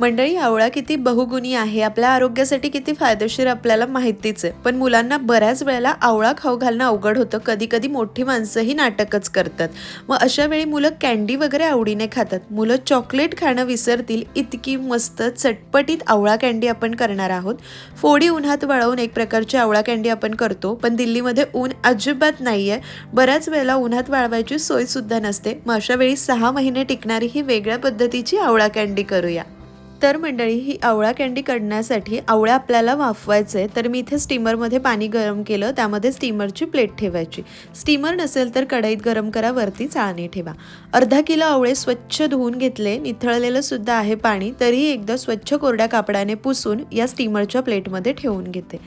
मंडळी आवळा किती बहुगुणी आहे. आपल्या आरोग्यासाठी किती फायदेशीर आपल्याला माहितीच आहे. पण मुलांना बऱ्याच वेळेला आवळा खाऊ घालणं अवघड होतं. कधी कधी मोठी माणसंही नाटकच करतात. मग अशा वेळी मुलं कॅन्डी वगैरे आवडीने खातात. मुलं चॉकलेट खाणं विसरतील. इतकी मस्त चटपटीत आवळा कॅन्डी आपण करणार आहोत. फोडी उन्हात वाळवून एक प्रकारची आवळा कॅन्डी आपण करतो. पण दिल्लीमध्ये ऊन अजिबात नाही आहे बऱ्याच वेळेला उन्हात वाळवायची सोयसुद्धा नसते. मग अशा वेळी सहा महिने टिकणारी ही वेगळ्या पद्धतीची आवळा कॅन्डी करूया. तर मंडळी ही आवळा कँडी करण्यासाठी आवळा आपल्याला वाफवायचं आहे तर मी इथे स्टीमरमध्ये पाणी गरम केलं त्यामध्ये स्टीमरची प्लेट ठेवायची. स्टीमर नसेल तर कढईत गरम करा वरती चाळणी ठेवा. अर्धा किलो आवळे स्वच्छ धुवून घेतले निथळलेलं सुद्धा आहे पाणी तरीही एकदा स्वच्छ कोरड्या कापडाने पुसून या स्टीमरच्या प्लेटमध्ये ठेवून घेते.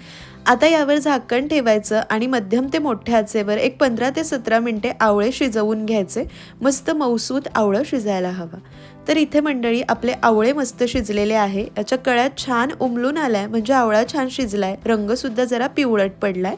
आता यावर झाकण ठेवायचं आणि मध्यम ते मोठ्या आचेवर एक पंधरा ते सतरा मिनटे आवळे शिजवून घ्यायचे. मस्त मौसूद आवळं शिजायला हवं. तर इथे मंडळी आपले आवळे मस्त शिजलेले आहे. याच्या कळ्यात छान उमलून आलाय. म्हणजे आवळा छान शिजलाय. रंगसुद्धा जरा पिवळट पडलाय.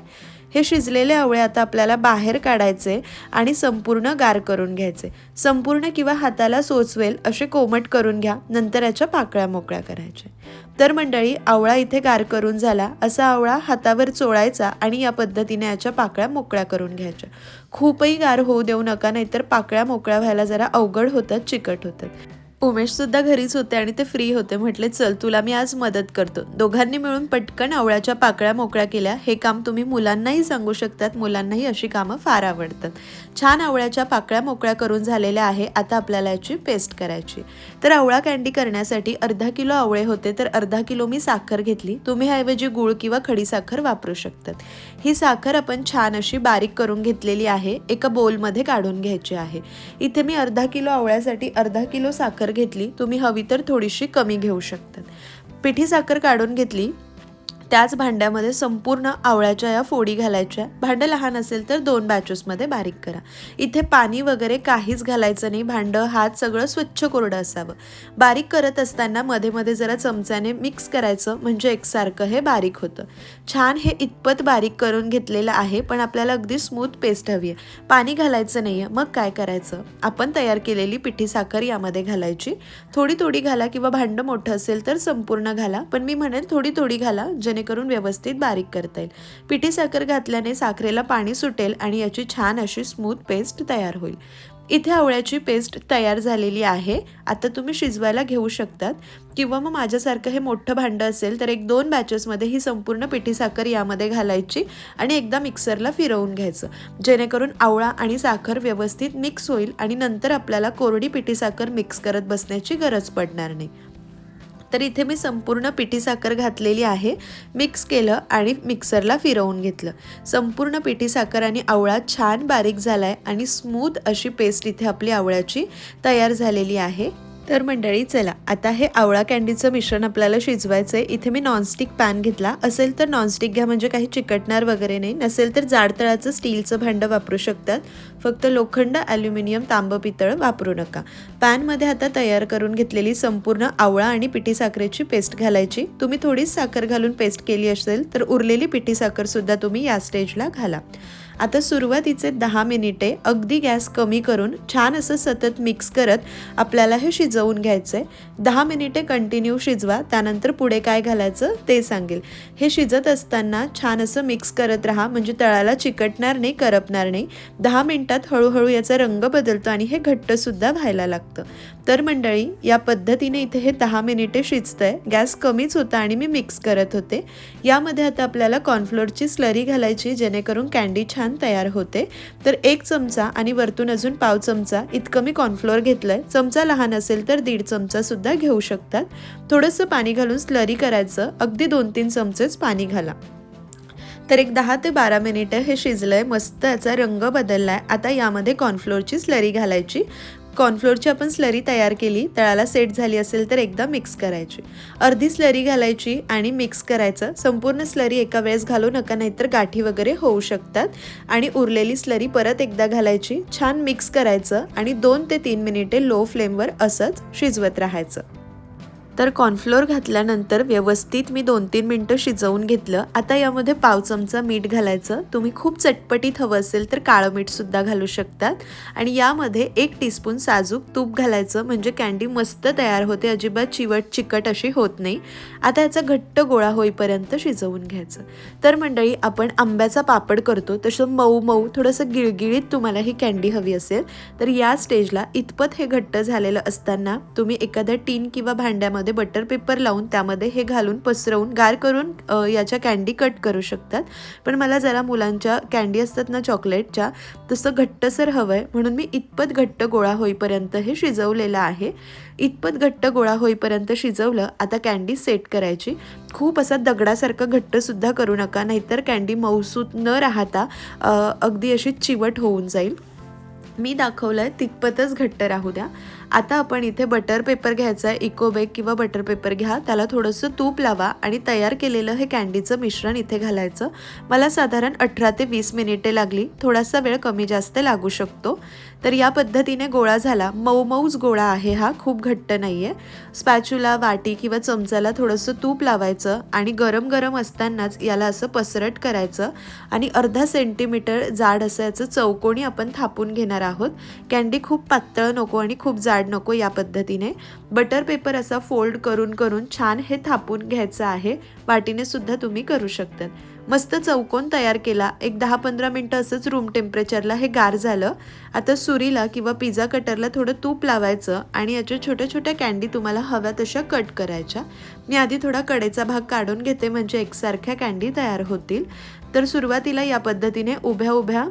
हे शिजलेले आवळे आता आपल्याला बाहेर काढायचे आणि संपूर्ण गार करून घ्यायचे. संपूर्ण किंवा हाताला सोचवेल असे कोमट करून घ्या. नंतर याच्या पाकळ्या मोकळ्या करायच्या. तर मंडळी आवळा इथे गार करून झाला. असा आवळा हातावर चोळायचा आणि या पद्धतीने याच्या पाकळ्या मोकळ्या करून घ्यायच्या. खूपही गार होऊ देऊ नका नाहीतर पाकळ्या मोकळ्या व्हायला जरा अवघड होतात चिकट होतात. उमेशसुद्धा घरीच होते आणि ते फ्री होते. म्हटले चल तुला मी आज मदत करतो. दोघांनी मिळून पटकन आवळ्याच्या पाकळ्या मोकळ्या केल्या. हे काम तुम्ही मुलांनाही सांगू शकतात. मुलांनाही अशी कामं फार आवडतात. छान आवळ्याच्या पाकळ्या मोकळ्या करून झालेल्या आहे. आता आपल्याला याची पेस्ट करायची. तर आवळा कॅन्डी करण्यासाठी अर्धा किलो आवळे होते. तर अर्धा किलो मी साखर घेतली. तुम्ही ऐवजी गुळ किंवा खडी साखर वापरू शकतात. ही साखर आपण छान अशी बारीक करून घेतलेली आहे. एका बोलमध्ये काढून घ्यायची आहे. इथे मी अर्धा किलो आवळ्यासाठी अर्धा किलो साखर घेतली तुम्ही हवी तर थोडीशी कमी घेऊ शकतात. पिठी साखर काढून घेतली त्याच भांड्यामध्ये संपूर्ण आवळ्याच्या या फोडी घालायच्या. भांडं लहान असेल तर दोन बॅचेसमध्ये बारीक करा. इथे पाणी वगैरे काहीच घालायचं नाही. भांडं हात सगळं स्वच्छ कोरडं असावं. बारीक करत असताना मध्ये मध्ये जरा चमच्याने मिक्स करायचं. म्हणजे एकसारखं हे बारीक होतं. छान हे इतपत बारीक करून घेतलेलं आहे पण आपल्याला अगदी स्मूथ पेस्ट हवी आहे. पाणी घालायचं नाही आहे मग काय करायचं? आपण तयार केलेली पिठी साखर यामध्ये घालायची. थोडी थोडी घाला किंवा भांडं मोठं असेल तर संपूर्ण घाला. पण मी म्हणेन थोडी थोडी घाला जेणेकरून व्यवस्थित बारीक करता येईल. पिठी साखर घातल्याने साखरेला पाणी सुटेल आणि याची छान अशी स्मूथ पेस्ट तयार होईल. इथे आवळ्याची पेस्ट तयार झालेली आहे. आता तुम्ही शिजवायला घेऊ शकतात. किंवा मग माझ्यासारखं हे मोठं भांडं असेल तर एक दोन बॅचेसमध्ये ही संपूर्ण पिठी साखर यामध्ये घालायची आणि एकदा मिक्सरला फिरवून घ्यायचं. जेणेकरून आवळा आणि साखर व्यवस्थित मिक्स होईल आणि नंतर आपल्याला कोरडी पिठी साखर मिक्स करत बसण्याची गरज पडणार नाही. तर इथे मी संपूर्ण पिठी साखर घातलेली आहे मिक्स केलं आणि मिक्सरला फिरवून घेतलं. संपूर्ण पिठी साखर आणि आवळा छान बारीक झाला आहे आणि स्मूथ अशी पेस्ट इथे आपली आवळ्याची तयार झालेली आहे. तर मंडळी चला आता हे आवळा कँडीचं मिश्रण आपल्याला शिजवायचं आहे इथे मी नॉनस्टिक पॅन घेतला. असेल तर नॉनस्टिक घ्या म्हणजे काही चिकटणार वगैरे नाही. नसेल तर जाडतळाचं स्टीलचं भांडं वापरू शकतात. फक्त लोखंड ॲल्युमिनियम तांब पितळ वापरू नका. पॅनमध्ये आता तयार करून घेतलेली संपूर्ण आवळा आणि पिठी साखरेची पेस्ट घालायची. तुम्ही थोडीच साखर घालून पेस्ट केली असेल तर उरलेली पिठी साखरसुद्धा तुम्ही या स्टेजला घाला. आता सुरुवातीचे दहा मिनिटे अगदी गॅस कमी करून छान असं सतत मिक्स करत आपल्याला हे शिजवून घ्यायचं. आहे दहा मिनिटे कंटिन्यू शिजवा त्यानंतर पुढे काय घालायचं ते सांगेल. हे शिजत असताना छान असं मिक्स करत राहा म्हणजे तळाला चिकटणार नाही करपणार नाही. दहा मिनिटात हळूहळू याचा रंग बदलतो आणि हे घट्टसुद्धा व्हायला लागतं. तर मंडळी या पद्धतीने इथे हे दहा मिनिटे शिजतं आहे गॅस कमीच होता आणि मी मिक्स करत होते. यामध्ये आता आपल्याला कॉर्नफ्लोअरची स्लरी घालायची जेणेकरून कॅन्डी छान तयार होते. तर एक चमचा आणि वरतून अजून पाव चमचा इतकं मी कॉर्नफ्लोअर घेतलंय. चमचा लहान असेल तर दीड चमचा सुद्धा घेऊ शकतात. थोडंसं पाणी घालून स्लरी करायचं. अगदी दोन तीन चमचेच पाणी घाला. तर एक दहा ते बारा मिनिटं हे शिजलंय. मस्त याचा रंग बदललाय. आता यामध्ये कॉर्नफ्लोअरची स्लरी घालायची. कॉर्नफ्लोअरची आपण स्लरी तयार केली तळाला सेट झाली असेल तर एकदा मिक्स करायची. अर्धी स्लरी घालायची आणि मिक्स करायचं. संपूर्ण स्लरी एका वेळेस घालू नका नाहीतर गाठी वगैरे होऊ शकतात. आणि उरलेली स्लरी परत एकदा घालायची. छान मिक्स करायचं आणि दोन ते तीन मिनिटे लो फ्लेमवर असंच शिजवत राहायचं. तर कॉर्नफ्लोअर घातल्यानंतर व्यवस्थित मी दोन तीन मिनटं शिजवून घेतलं. आता यामध्ये पाव चमचा मीठ घालायचं. तुम्ही खूप चटपटीत हवं असेल तर काळं मीठसुद्धा घालू शकतात. आणि यामध्ये एक टीस्पून साजूक तूप घालायचं. म्हणजे कॅन्डी मस्त तयार होते. अजिबात चिवट चिकट अशी होत नाही. आता याचा घट्ट गोळा होईपर्यंत शिजवून घ्यायचं. तर मंडळी आपण आंब्याचा पापड करतो. तसं मऊ मऊ थोडंसं गिळगिळीत तुम्हाला ही कॅन्डी हवी असेल. तर या स्टेजला इतपत हे घट्ट झालेलं असताना तुम्ही एखाद्या टीन किंवा भांड्यामध्ये बटर पेपर लावून त्यामध्ये हे घालून पसरवून गार करून याच्या कॅन्डी कट करू शकतात. पण मला जरा मुलांच्या कॅन्डी असतात ना चॉकलेटच्या तसं घट्टसर हवं आहे म्हणून मी इतपत घट्ट गोळा होईपर्यंत हे शिजवलेलं आहे. इतपत घट्ट गोळा होईपर्यंत शिजवलं आता कॅन्डी सेट करायची. खूप असा दगडासारखं घट्टसुद्धा करू नका नाहीतर कॅन्डी मऊसूत न राहता अगदी अशी चिवट होऊन जाईल. मी दाखवलं आहे तितपतच घट्ट राहू द्या. आता आपण इथे बटर पेपर घ्यायचा आहे इकोबेक किंवा बटर पेपर घ्या. त्याला थोडंसं तूप लावा आणि तयार केलेलं हे कॅन्डीचं मिश्रण इथे घालायचं. मला साधारण अठरा ते वीस मिनिटे लागली. थोडासा वेळ कमी जास्त लागू शकतो. तर या पद्धतीने गोळा झाला. मऊ मऊच गोळा आहे हा. खूप घट्ट नाही आहे स्पॅच्युला वाटी किंवा चमचाला थोडंसं तूप लावायचं आणि गरम गरम असतानाच याला असं पसरट करायचं आणि अर्धा सेंटीमीटर जाड असं याचं चौकोनी आपण थापून घेणार आहोत. कॅन्डी खूप पातळ नको आणि खूप जाड नको या पद्धतीने. बटर पेपर असा फोल्ड करून करून छान हे थापून घ्यायचं आहे. वाटीने सुद्धा तुम्ही करू शकतात. मस्त चौकोन तयार केला. एक दहा पंधरा मिनटं असंच रूम टेम्परेचरला हे गार झालं. आता सुरीला किंवा पिझ्झा कटरला थोडं तूप लावायचं आणि याच्या छोट्या छोट्या कॅन्डी तुम्हाला हव्या तशा कट करायच्या. मी आधी थोडा कडेचा भाग काढून घेते म्हणजे एकसारख्या कॅन्डी तयार होतील. तर सुरुवातीला या पद्धतीने उभ्या उभ्या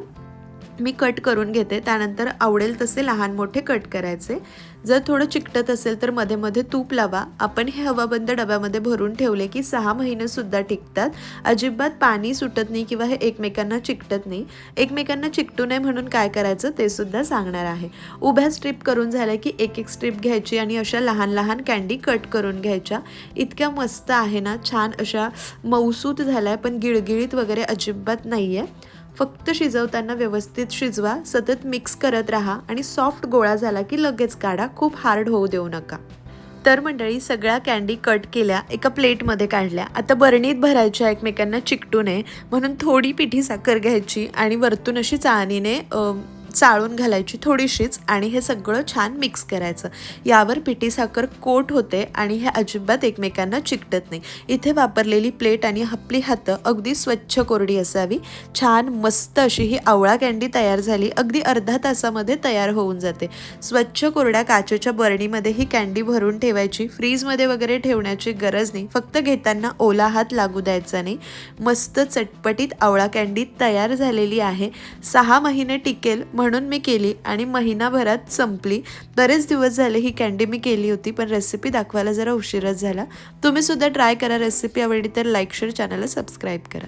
मी कट करून घेते. त्यानंतर आवडेल तसे लहान मोठे कट करायचे. जर थोडं चिकटत असेल तर मध्ये मध्ये तूप लावा. आपण हे हवाबंद डब्यामध्ये भरून ठेवले की सहा महिनेसुद्धा टिकतात. अजिबात पाणी सुटत नाही किंवा हे एकमेकांना चिकटत नाही. एकमेकांना चिकटू नये म्हणून काय करायचं ते सुद्धा सांगणार आहे. उभ्या स्ट्रीप करून झाल्या की एक एक स्ट्रीप घ्यायची आणि अशा लहान लहान कॅन्डी कट करून घ्यायच्या. इतक्या मस्त आहे ना छान अशा मऊसूत झाल्या पण गिळगिळीत वगैरे अजिबात नाही आहे फक्त शिजवताना व्यवस्थित शिजवा सतत मिक्स करत राहा आणि सॉफ्ट गोळा झाला की लगेच काढा खूप हार्ड होऊ देऊ नका. तर मंडळी सगळ्या कॅन्डी कट केल्या एका प्लेटमध्ये काढल्या. आता बरणीत भरायच्या एकमेकांना चिकटू नये म्हणून थोडी पिठी साखर घ्यायची आणि वरतून अशी चाळणीने चाळून घालायची थोडीशीच आणि हे सगळं छान मिक्स करायचं. यावर पिठी साखर कोट होते आणि हे अजिबात एकमेकांना चिकटत नाही. इथे वापरलेली प्लेट आणि आपली हातं अगदी स्वच्छ कोरडी असावी. छान मस्त अशी ही आवळा कँडी तयार झाली. अगदी अर्धा तासामध्ये तयार होऊन जाते. स्वच्छ कोरड्या काचेच्या बरणीमध्ये ही कँडी भरून ठेवायची. फ्रीजमध्ये वगैरे ठेवण्याची गरज नाही. फक्त घेताना ओला हात लागू द्यायचा नाही. मस्त चटपटीत आवळा कँडी तयार झालेली आहे. सहा महिने टिकेल म्हणून मी केली आणि महिनाभरात संपली. बरेच दिवस झाले ही कॅन्डी मी केली होती पण रेसिपी दाखवायला जरा उशीरच झाला. तुम्हीसुद्धा ट्राय करा रेसिपी आवडली तर लाईक शेअर चॅनलला सबस्क्राईब करा.